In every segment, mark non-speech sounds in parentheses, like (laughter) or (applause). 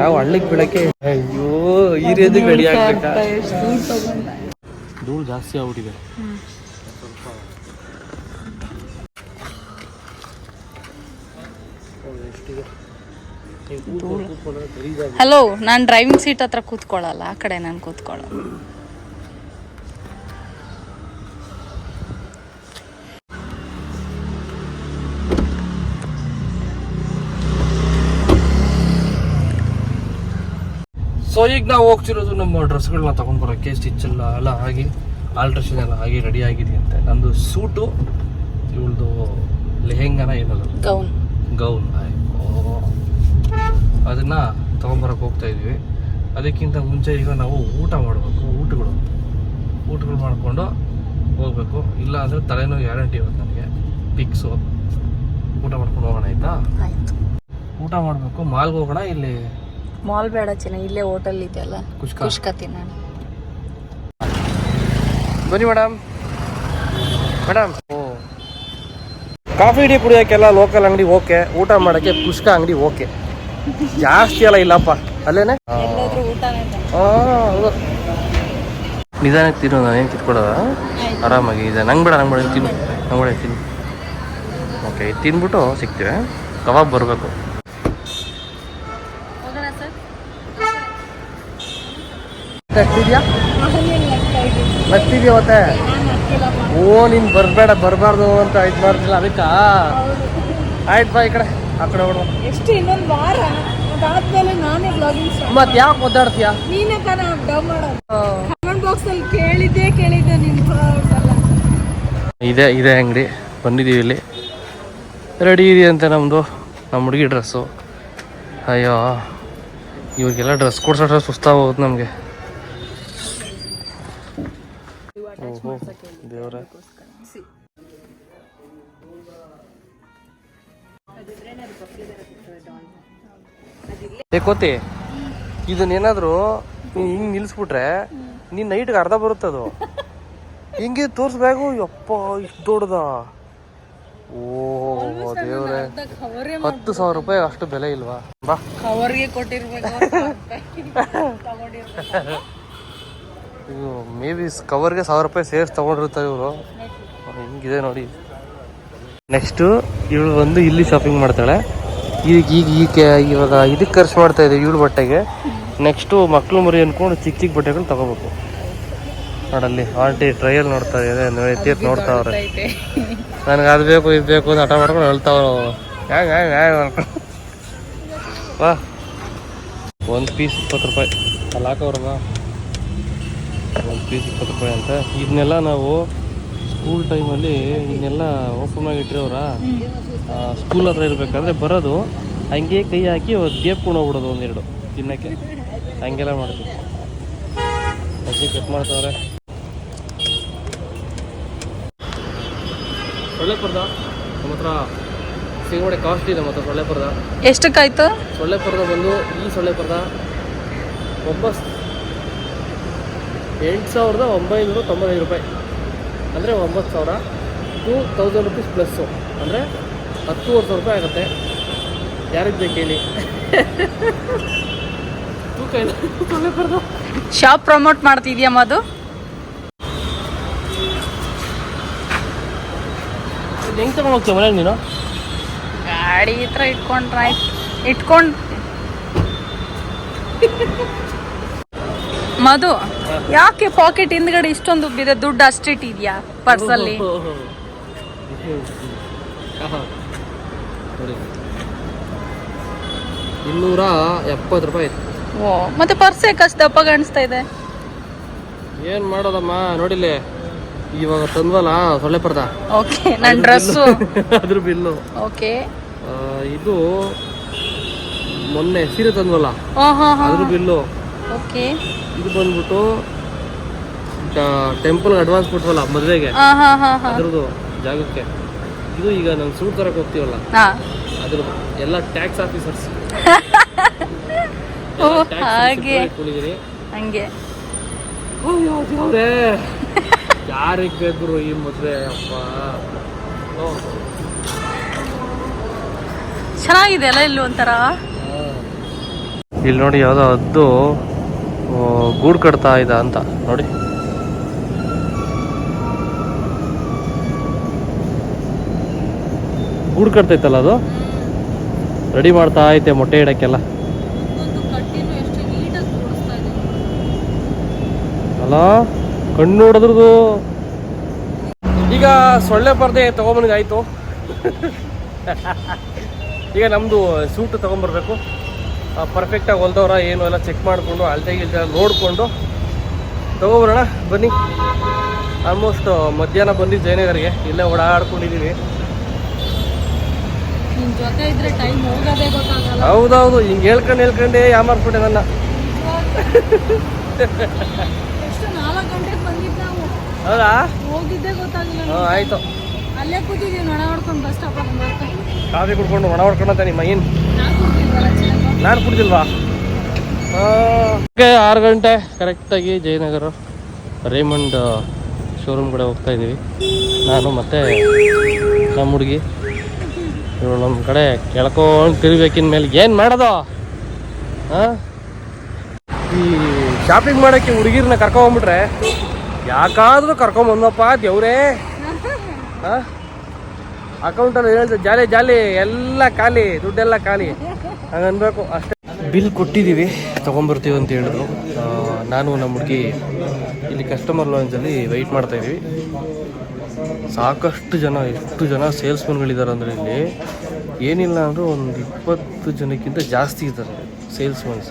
ನಾವು ಹಳ್ಳಿಗೆ ಬೆಳಕ್ಕೆ ಅಯ್ಯೋ ಹಿರಿಯದು ರೆಡಿ ಆಗ್ಬೇಕಾ? ಧೂಳು ಜಾಸ್ತಿ ಆಗ್ಬಿಟ್ಟಿದೆ. ಹಲೋ ನಾನು ಡ್ರೈವಿಂಗ್ ಸೀಟ್ ಹತ್ರ ಕೂತ್ಕೊಳ್ಳಲ್ಲ ಆ ಕಡೆ ನಾನು ಕೂತ್ಕೊಳ್ಳಲ್ಲ. ಸೊ ಈಗ ನಾವು ಹೋಗ್ತಿರೋದು ನಮ್ಮ ಡ್ರೆಸ್ಗಳನ್ನ ತಗೊಂಡ್ ಬರೋಕ್ಕೆ ಸ್ಟಿಚ್ ಎಲ್ಲ ಎಲ್ಲ ಆಗಿ ಆಲ್ಟ್ರೇಷನ್ ಎಲ್ಲ ಆಗಿ ರೆಡಿ ಆಗಿದೆಯಂತೆ. ನಂದು ಸೂಟು ಇವಳ್ದು ಲೆಹೆಂಗಾನ ಏನಲ್ಲ ಗೌನ್ ಗೌನ್ ಅದನ್ನ ತಗೊಂಬರಕ್ಕೆ ಹೋಗ್ತಾ ಇದೀವಿ ಅದಕ್ಕಿಂತ ಮುಂಚೆ ಈಗ ನಾವು ಊಟ ಮಾಡಬೇಕು ಊಟಗಳು. ಊಟಗಳು ಮಾಡಿಕೊಂಡು ಹೋಗ್ಬೇಕು. ಇಲ್ಲ ಅಂದರೆ ತಲೆನೋವು ಗ್ಯಾರಂಟಿ ಇವತ್ತು ನನಗೆ. ಪಿಕ್ಸು ಊಟ ಮಾಡ್ಕೊಂಡು ಹೋಗೋಣ ಆಯಿತಾ? ಆಯ್ತು. ಊಟ ಮಾಡಬೇಕು. ಮಾಲ್ಗೆ ಹೋಗೋಣ ಇಲ್ಲಿ ಮಾಲ್ ಬೇಡ ಚಿನ್ನ ಇಲ್ಲೇ ಹೋಟೆಲ್ ಇದೆಯಲ್ಲ ಕುಷ್ಕ. ನಾನು ಬನ್ನಿ ಮೇಡಮ್ ಮೇಡಮ್ ಓ. ಕಾಫಿ ಟೀ ಕುಡಿಯೋಕ್ಕೆಲ್ಲ ಲೋಕಲ್ ಅಂಗಡಿ ಓಕೆ ಊಟ ಮಾಡೋಕ್ಕೆ ಪುಷ್ಕ ಅಂಗಡಿ ಓಕೆ ಜಾಸ್ತಿ ಎಲ್ಲ ಇಲ್ಲಪ್ಪ. ಅಲ್ಲೇನೆ. ನಿಧಾನಕ್ಕೆ ತಿನ್ನು ನಾನೇನು ಕಿತ್ಕೊಡೋದ? ಆರಾಮಾಗಿ ಇದೆ ನಂಗೆ ಬೇಡ ನಂಗೆ ಬೇಡ ತಿನ್ನು. ನಂಗೆ ಬೇಡ ತಿನ್ನು. ಓಕೆ ತಿನ್ಬಿಟ್ಟು ಸಿಗ್ತೀವಿ. ಕಬಾಬ್ ಬರಬೇಕು ಹೋಗೋಣ ಸರ್ ನಗ್ತಿದ್ಯಾ ಬರ್ತಿದ್ಯಾ ಮತ್ತೆ? ಓ ನೀನು ಬರಬೇಡ ಬರಬಾರ್ದು ಅಂತ ಇದು ಮಾಡ್ತಿಲ್ಲ ಅದಕ್ಕ? ಆಯ್ತು ಬಾ ಈ ಕಡೆ ಆ ಕಡೆ ಹೋಗೋಣ ಎಷ್ಟು ಇನ್ನೊಂದು ವಾರ ಅದಾದ್ಮೇಲೆ ನಾನೇ ಬ್ಲಾಗಿಂಗ್ ಮತ್ತೆ ಯಾಕೆ ಒದ್ದಾಡ್ತೀಯಾ? ನೀನೇ ತಾನೇ ಡೌನ್ ಮಾಡೋದು? ಕಮೆಂಟ್ ಬಾಕ್ಸ್ ಅಲ್ಲಿ ಕೇಳಿದ್ದೆ ಕೇಳಿದ್ದೆ ನಿನ್ followers ಎಲ್ಲ. ಇದೆ ಇದೆ ಅಂಗಡಿ ಬಂದಿದ್ದೀವಿ ಇಲ್ಲಿ. ರೆಡಿ ಇದೆ ಅಂತ ನಮ್ಮದು ನಮ್ಮ ಹುಡುಗಿ ಡ್ರೆಸ್ಸು ಅಯ್ಯೋ ಇವ್ರಿಗೆಲ್ಲ ಡ್ರೆಸ್ ಕೊಡ್ಸೋ ಸುಸ್ತಾಗೋಗುತ್ತೆ ನಮಗೆ. ದೇವ್ರ ಕೋತಿ ಇದನ್ನೇನಾದ್ರು ಹಿಂಗೆ ನಿಲ್ಲಿಸ್ಬಿಟ್ರೆ ನೀನು ನೈಟ್ಗೆ ಅರ್ಧ ಬರುತ್ತದು. ಹಿಂಗೆ ತೋರಿಸ್ಬೇಕು ಯಪ್ಪ ಇಷ್ಟು ದೊಡ್ಡದ. ಓ ದೇವ್ರೆ. ಹತ್ತು ಸಾವಿರ ರೂಪಾಯಿ ಅಷ್ಟು ಬೆಲೆ ಇಲ್ವಾ? ಬಾ. ಕವರ್ಗೆ ಕೊಟ್ಟಿರ್ಬೇಕು (laughs) ಇದು ಮೇ ಬಿ ಕವರ್ಗೆ ಸಾವಿರ ರೂಪಾಯಿ ಸೇರ್ಸ್ ತೊಗೊಂಡಿರ್ತಾರೆ ಇವರು. ಹಿಂಗಿದೆ ನೋಡಿ. ನೆಕ್ಸ್ಟು ಇವಳು ಬಂದು ಇಲ್ಲಿ ಶಾಪಿಂಗ್ ಮಾಡ್ತಾಳೆ. ಈಗ ಈಗ ಈಗ ಇವಾಗ ಇದಕ್ಕೆ ಖರ್ಚು ಮಾಡ್ತಾ ಇದ್ದೀವಿ ಇವಳು ಬಟ್ಟೆಗೆ. ನೆಕ್ಸ್ಟು ಮಕ್ಕಳು ಮರಿ ಅಂದ್ಕೊಂಡು ಚಿಕ್ಕ ಚಿಕ್ಕ ಬಟ್ಟೆಗಳು ತಗೋಬೇಕು. ನೋಡಲ್ಲಿ ಆಂಟಿ ಟ್ರಯಲ್ ನೋಡ್ತಾ ಇದೆ ನೋಡ್ತಾ ನೋಡ್ತಾವ್ರೆ ನನಗೆ ಅದು ಬೇಕು ಇದು ಬೇಕು ಅಂತ ಹಠ ಮಾಡ್ಕೊಂಡು ಹೇಳ್ತಾವ್ರು ಹ್ಯಾಂಗ ಹ್ಯಾಂಗ ಹ್ಯಾಂಗ ಅನ್ಕೊಂಡು. (laughs) ವಾ. ಒಂದು ಪೀಸ್ ಇಪ್ಪತ್ತು ರೂಪಾಯಿ. ಅಲ್ಲಿ ಹಾಕೋರ್ಗ ಒಂದು ಪೀಸ್ ಇಪ್ಪತ್ತು ರೂಪಾಯಿ ಅಂತ. ಇದನ್ನೆಲ್ಲ ನಾವು ಸ್ಕೂಲ್ ಟೈಮಲ್ಲಿ ಇದನ್ನೆಲ್ಲ ಓಪನ್ ಆಗಿಟ್ಟಿರೋರ ಸ್ಕೂಲ್ ಹತ್ರ ಇರಬೇಕಾದ್ರೆ ಬರೋದು. ಹಂಗೆ ಕೈ ಹಾಕಿ ದೇಪ್ಕೊಂಡು ಹೋಗ್ಬಿಡೋದು ಒಂದೆರಡು ತಿನ್ನಕ್ಕೆ ಹಂಗೆಲ್ಲ ಮಾಡ್ತೀವಿ. ಅಜ್ಜಿ ಕಟ್ ಮಾಡ್ತಾವ್ರೆ. ಸೊಳ್ಳೆ ಪರ್ದ ನಮ್ಮ ಹತ್ರ ಸಿಂಗಡೆ ಕಾಸ್ಟ್ಲಿ ನಮ್ಮ ಹತ್ರ ಸೊಳ್ಳೆ ಪರ್ದ ಎಷ್ಟಕ್ಕಾಯ್ತು? ಸೊಳ್ಳೆ ಪರ್ದ ಬಂದು ಈ ಸೊಳ್ಳೆ ಪರ್ದ ಒಂಬತ್ತು ಎಂಟು ಸಾವಿರದ ಒಂಬೈನೂರ ತೊಂಬತ್ತೈದು ರೂಪಾಯಿ. ಅಂದರೆ ಒಂಬತ್ತು ಸಾವಿರ. ಟು ತೌಸಂಡ್ ರುಪೀಸ್ ಪ್ಲಸ್ಸು ಅಂದರೆ ಹತ್ತುವರೆ ಸಾವಿರ ರೂಪಾಯಿ ಆಗುತ್ತೆ. ಯಾರಿಗೆ ಬೇಕು ಹೇಳಿ. (laughs) ತೂಕ ಇಲ್ಲ. ಶಾಪ್ ಪ್ರಮೋಟ್ ಮಾಡ್ತಿದ್ಯಾ ಅದು ಹೆಂಗೆ ತಗೊಂಡು ಹೋಗ್ತೀಯ ಮನೇಲಿ ನೀನು? ಗಾಡಿ ಹತ್ರ ಇಟ್ಕೊಂಡ್ರೆ ಇಟ್ಕೊಂಡ್ (laughs) ಮಧು ಯಾಕೆ ಪಾಕೆಟ್ ಹಿಂದ್ಗಡೆ ಇಷ್ಟೊಂದು ಉಬ್ಬಿದೆ ದುಡ್ಡು ಅಷ್ಟಿಟ್ಟಿದ್ಯಾ ಪರ್ಸಲ್ಲಿ ಇನ್ನೂರ ಎಪ್ಪತ್ತು ರೂಪಾಯಿ ಓ ಮತ್ತೆ ಪರ್ಸ್ ಯಾಕಷ್ಟು ದಪ್ಪ ಕಾಣಿಸ್ತಾ ಇದೆ? ಏನು ಮಾಡೋದಮ್ಮ ನೋಡಿಲ್ಲಿ. ಇವಾಗ ತಂದ್ವಲ್ಲ ಸೊಳ್ಳೆ ಪರ್ದ. ಓಕೆ ನನ್ನ ಡ್ರೆಸ್ಸು ಅದ್ರ ಬಿಲ್ಲು. ಓಕೆ ಇದು ಮೊನ್ನೆ ಸೀರೆ ತಂದ್ವಲ್ಲ ಹಾಂ ಹಾಂ ಹಾಂ. ಅದ್ರ ಬಿಲ್ಲು. ಓಕೆ. ಇದು ಬಂದ್ಬಿಟ್ಟು ಟೆಂಪಲ್ ಅಡ್ವಾನ್ಸ್ ಕೊಟ್ವಲ್ಲ ಮದುವೆಗೆ. ಹಾಂ ಹಾಂ ಹಾಂ ಹಾಂ. ಅದ್ರದ್ದು ಜಾಗಕ್ಕೆ. ಇದು ಈಗ ನಾನು ಸೂಟ್ ತರಕ್ಕೆ ಹೋಗ್ತೀವಲ್ಲ? ಅದ್ರ ಎಲ್ಲ ಟ್ಯಾಕ್ಸ್ (laughs) ಆಫೀಸರ್ಸ್ ಹಾಗೆ. ಹಂಗೆ. (laughs) ಯಾರಿಗೆ ಬೇಕು ಈ ಮದುವೆ ಅಪ್ಪ. ಚೆನ್ನಾಗಿದೆ ಅಲ್ಲ ಇಲ್ಲಿ ಒಂಥರ? ಇಲ್ಲಿ ನೋಡಿ ಯಾವುದೋ ಆ, ಗೂಡು ಕಟ್ತಾ ಇದೆ ಅಂತ ನೋಡಿ. ಗೂಡು ಕಟ್ತೈತಲ್ಲ ಅದು? ರೆಡಿ ಮಾಡ್ತಾ ಐತೆ ಮೊಟ್ಟೆ ಇಡಕ್ಕೆಲ್ಲ. ಅಲ್ಲ ಕಣ್ಣು ನೋಡಿದ್ರದು ಈಗ ಸೊಳ್ಳೆ ಪರ್ದೆ ಆಯ್ತು. (laughs) ಈಗ ನಮ್ಮದು ಸೂಟ್ ತೊಗೊಂಬರ್ಬೇಕು. ಪರ್ಫೆಕ್ಟಾಗಿ ಹೊಲ್ದವ್ರ ಏನು ಎಲ್ಲ ಚೆಕ್ ಮಾಡಿಕೊಂಡು ಅಳತೆ ಗಿಲ್ತೆ ನೋಡಿಕೊಂಡು ತಗೋಬರೋಣ ಬನ್ನಿ. ಆಲ್ಮೋಸ್ಟ್ ಮಧ್ಯಾಹ್ನ ಬಂದಿದ್ದು ಜಯನಗರಿಗೆ ಇಲ್ಲೇ ಓಡಾಡ್ಕೊಂಡಿದ್ದೀವಿ ಹೌದೌದು ಹಿಂಗೆ ಹೇಳ್ಕೊಂಡು ಹೇಳ್ಕೊಂಡೇ ಯಾಮಾರ್ಸ್ಬಿಟ್ಟೆ ನನ್ನ. ಹೌದಾ? ಆಯಿತು. ಅಲ್ಲೇ ಕೂತಿದ್ದೀವಿ ಕಾಫಿ ಕುಡ್ಕೊಂಡು ಒಣ ಹೊಡ್ಕೊಂಡಂತ ನಿಮ್ಮ ಏನು ನಾನು ಕುಡಿದಿಲ್ವಾ? ಆರು ಗಂಟೆ ಕರೆಕ್ಟಾಗಿ ಜಯನಗರ ರೇಮಂಡ್ ಶೋರೂಮ್ ಕಡೆ ಹೋಗ್ತಾ ಇದ್ದೀವಿ. ನಾನು ಮತ್ತೆ ನಮ್ಮ ಹುಡುಗಿ. ಇವಳು ನಮ್ಮ ಕಡೆ ಕೆಳ್ಕೊಂಡು ತಿರ್ಬೇಕಿನ ಮೇಲೆ ಏನು ಮಾಡೋದು? ಹಾಂ ಈ ಶಾಪಿಂಗ್ ಮಾಡೋಕ್ಕೆ ಹುಡುಗಿರನ್ನ ಕರ್ಕೊಂಬಿಟ್ರೆ ಯಾಕಾದರೂ ಕರ್ಕೊಂಬಂದಪ್ಪ ದೇವ್ರೇ. ಹಾಂ ಅಕೌಂಟಲ್ಲಿ ಹೇಳಿದ್ರೆ ಜಾಲಿ ಜಾಲಿ ಎಲ್ಲ ಖಾಲಿ ದುಡ್ಡೆಲ್ಲ ಖಾಲಿ. ಹಂಗೆ ಅನ್ಬೇಕು ಅಷ್ಟೇ. ಬಿಲ್ ಕೊಟ್ಟಿದ್ದೀವಿ ತೊಗೊಂಬರ್ತೀವಿ ಅಂತ ಹೇಳಿದ್ರು. ನಾನು ನಮ್ಮ ಹುಡುಗಿ ಇಲ್ಲಿ ಕಸ್ಟಮರ್ ಲಾಂಜಲ್ಲಿ ವೆಯ್ಟ್ ಮಾಡ್ತಾ ಇದ್ದೀವಿ. ಸಾಕಷ್ಟು ಜನ, ಎಷ್ಟು ಜನ ಸೇಲ್ಸ್ಮನ್ಗಳಿದ್ದಾರೆ ಅಂದರೆ ಇಲ್ಲಿ, ಏನಿಲ್ಲ ಅಂದರೂ ಒಂದು ಇಪ್ಪತ್ತು ಜನಕ್ಕಿಂತ ಜಾಸ್ತಿ ಇದ್ದಾರೆ ಸೇಲ್ಸ್ಮನ್ಸ್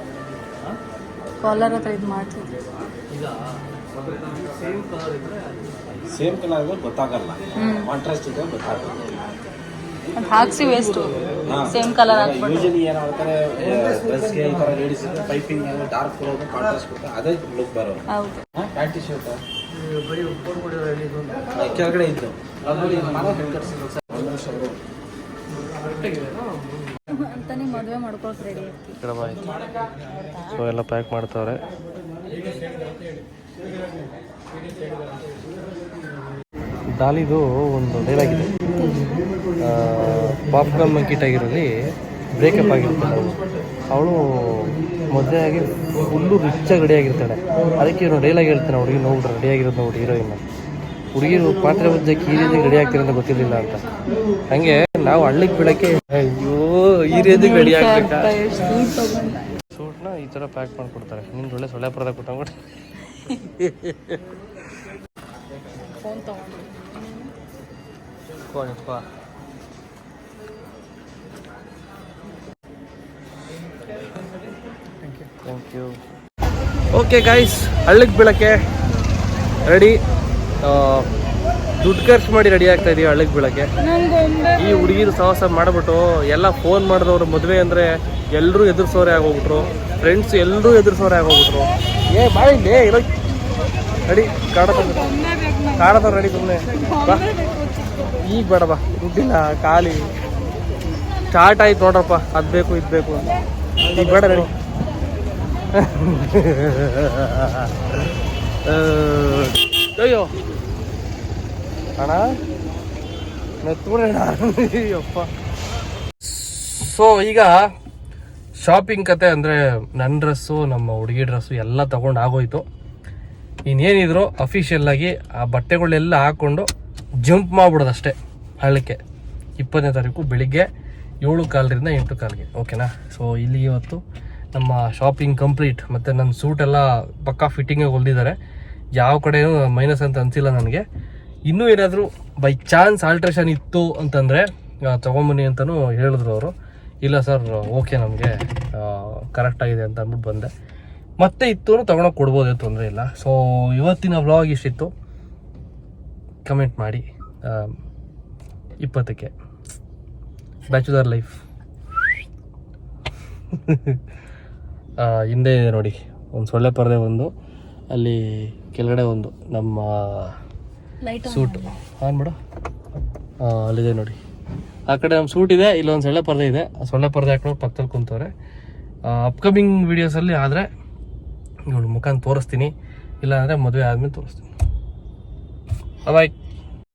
ಕಾಲರ್ ಹತ್ರ ಇದು ಮಾಡ್ತಿದ್ವಿ ಸೇಮ್ ಕಲರ್ ಗೊತ್ತಾಗಲ್ಲ. ಕಾಂಟ್ರಾಸ್ಟ್ ಇದೆ ಗೊತ್ತಾಗಲ್ಲ. ಅದು ಹಾಕ್ಸಿ ವೇಸ್ಟ್ ಸೇಮ್ ಕಲರ್ ಹಾಕ್ಬಿಟ್ಟು. ಯೂಶಲಿ ಏನು ಡ್ರೆಸ್ ಡ್ರೆಸ್ಗೆ ಈ ಥರ ಲೇಡೀಸ್ ಪೈಪಿಂಗ್ ಡಾರ್ಕ್ ಕೊಡೋದು ಕಾಂಟ್ರಾಸ್ಟ್ ಕೊಟ್ಟು ಅದೇ ಲುಕ್ ಬರೋದು. ಹೌದು. ಪ್ಯಾಂಟ್ ಶರ್ಟ್ ಕೆಳಗಡೆ ಇದ್ದು. ಮದುವೆ ಮಾಡ್ಕೊಳಕ್ ರೆಡಿ ಸೊ ಎಲ್ಲ ಪ್ಯಾಕ್ ಮಾಡ್ತಾವ್ರೆ. ದಾಲಿದು ಒಂದು ಡೈಲಾಗಿದೆ. ಪಾಪ್ಕಾರ್ನ್ ಮಂಕಿಟ್ ಆಗಿರೋಲ್ಲಿ ಬ್ರೇಕಪ್ ಆಗಿರ್ತಾಳೆ ಅವಳು. ಮದುವೆ ಆಗಿ ಫುಲ್ಲು ರಿಚ್ಚಾಗಿ ರೆಡಿ ಆಗಿರ್ತಾಳೆ. ಅದಕ್ಕೆ ಇವನು ಡೈಲಾಗಿ ಹೇಳ್ತಾನೆ, ಹುಡುಗಿ ನೋಡಿ ರೆಡಿ ಆಗಿರೋದು ನೋಡಿ ಹೀರೋಯಿನ್ ಹುಡುಗಿರು ಪಾತ್ರೆ ಉಜ್ಜಕ್ಕೆ ಈ ರೀತಿಗೆ ರೆಡಿ ಆಗ್ತಾರೆ ಅಂತ ಗೊತ್ತಿರಲಿಲ್ಲ ಅಂತ. ಹಂಗೆ ನಾವು ಹಳ್ಳಿಗೆ ಬೀಳಕ್ಕೆ, ಅಯ್ಯೋ ಈ ರೀತಿಗೆ ರೆಡಿ ಆಗ್ಬೇಕಾ? ಸೂಟ್ನ ಈ ಥರ ಪ್ಯಾಕ್ ಮಾಡಿಕೊಡ್ತಾರೆ. ನಿಮ್ದು ಒಳ್ಳೆ ಸೊಳ್ಳೆ ಪರದ ಕೊಟ್ಟಂಗ್ಬಿಟ್ಟು ಫೋನ್ ತಗೊಂಡು ಥ್ಯಾಂಕ್ ಯು ಓಕೆ ಗಾಯ್ಸ್ ಹಳ್ಳಕ್ಕೆ ಬೀಳಕ್ಕೆ ರೆಡಿ ದುಡ್ಡು ಖರ್ಚು ಮಾಡಿ ರೆಡಿ ಆಗ್ತಾ ಇದೀವಿ ಹಳ್ಳಕ್ಕೆ ಬೀಳಕ್ಕೆ. ಈ ಹುಡುಗಿರು ಸಾಹಸ ಮಾಡಿಬಿಟ್ಟು ಎಲ್ಲ ಫೋನ್ ಮಾಡಿದವ್ರು ಮದುವೆ ಅಂದರೆ ಎಲ್ಲರೂ ಎದುರಿಸೋರೆ ಆಗೋಗ್ಬಿಟ್ರು. ಫ್ರೆಂಡ್ಸ್ ಎಲ್ಲರೂ ಎದುರಿಸೋರೆ ಆಗೋಗ್ಬಿಟ್ರು. ಏ ಬಾಯಿ ಲೇ ಇರೋ. ರೆಡಿ ಕಾಡ ಕಾಡದ ರೆಡಿ ಸುಮ್ಮನೆ ಬಾ. ಈಗ ಬೇಡ ಬಾ. ದುಡ್ಡಿಲ್ಲ ಖಾಲಿ. ಸ್ಟಾರ್ಟ್ ಆಯ್ತು ನೋಡ್ರಪ್ಪ. ಅದು ಬೇಕು ಇದು ಬೇಕು. ಈಗ ಬೇಡ ರೆಡಿ (laughs) ಅಯ್ಯೋ. ಅಣ್ಣ? ಸೊ ಈಗ ಶಾಪಿಂಗ್ ಕತೆ ಅಂದರೆ ನನ್ನ ಡ್ರೆಸ್ಸು ನಮ್ಮ ಹುಡುಗಿ ಡ್ರೆಸ್ಸು ಎಲ್ಲ ತಗೊಂಡು ಆಗೋಯ್ತು. ಇನ್ನೇನಿದ್ರು ಅಫಿಷಿಯಲ್ ಆಗಿ ಆ ಬಟ್ಟೆಗಳೆಲ್ಲ ಹಾಕ್ಕೊಂಡು ಜಂಪ್ ಮಾಡ್ಬಿಡೋದಷ್ಟೇ ಹಳ್ಳಕ್ಕೆ. ಇಪ್ಪತ್ತನೇ ತಾರೀಕು ಬೆಳಿಗ್ಗೆ ಏಳು ಕಾಲರಿಂದ ಎಂಟು ಕಾಲಿಗೆ ಓಕೆನಾ ಸೊ ಇಲ್ಲಿ ಇವತ್ತು ನಮ್ಮ ಶಾಪಿಂಗ್ ಕಂಪ್ಲೀಟ್ ಮತ್ತು ನನ್ನ ಸೂಟ್ ಎಲ್ಲ ಪಕ್ಕಾ ಫಿಟ್ಟಿಂಗಾಗಿ ಹೊಲ್ದಿದ್ದಾರೆ ಯಾವ ಕಡೆಯೂ ಮೈನಸ್ ಅಂತ ಅನಿಸಿಲ್ಲ ನನಗೆ. ಇನ್ನೂ ಏನಾದರೂ ಬೈ ಚಾನ್ಸ್ ಆಲ್ಟ್ರೇಷನ್ ಇತ್ತು ಅಂತಂದರೆ ತೊಗೊಂಬನ್ನಿ ಅಂತಲೂ ಹೇಳಿದ್ರು ಅವರು. ಇಲ್ಲ ಸರ್ ಓಕೆ ನಮಗೆ ಕರೆಕ್ಟಾಗಿದೆ ಅಂತ ಅಂದ್ಬಿಟ್ಟು ಬಂದೆ. ಮತ್ತೆ ಇತ್ತು ತೊಗೊಳಕ್ಕೆ ಕೊಡ್ಬೋದು ತೊಂದರೆ ಇಲ್ಲ. ಸೊ ಇವತ್ತಿನ ವ್ಲಾಗ್ ಇಷ್ಟಿತ್ತು. ಕಮೆಂಟ್ ಮಾಡಿ ಇಪ್ಪತ್ತಕ್ಕೆ. ಬ್ಯಾಚುಲರ್ ಲೈಫ್ (laughs) ಹಿಂದೆ ನೋಡಿ, ಒಂದು ಸೊಳ್ಳೆ ಪರದೆ ಒಂದು, ಅಲ್ಲಿ ಕೆಳಗಡೆ ಒಂದು ನಮ್ಮ ಸೂಟು. ಆನ್ ಮಾಡು. ಅಲ್ಲಿದೆ ನೋಡಿ. ಆ ಕಡೆ ನಮ್ಮ ಸೂಟ್ ಇದೆ, ಇಲ್ಲೊಂದು ಸೊಳ್ಳೆ ಪರದೆ ಇದೆ. ಆ ಸೊಳ್ಳೆ ಪರದೆ ಹಾಕೊಂಡು ಪಕ್ಕದಲ್ಲಿ ಕುಂತವ್ರೆ. ಅಪ್ಕಮಿಂಗ್ ವೀಡಿಯೋಸಲ್ಲಿ ಆದರೆ ಇವಳು ಮುಖಾನ್ ತೋರಿಸ್ತೀನಿ. ಇಲ್ಲ ಅಂದರೆ ಮದುವೆ ಆದಮೇಲೆ ತೋರಿಸ್ತೀನಿ. ಬಾಯ್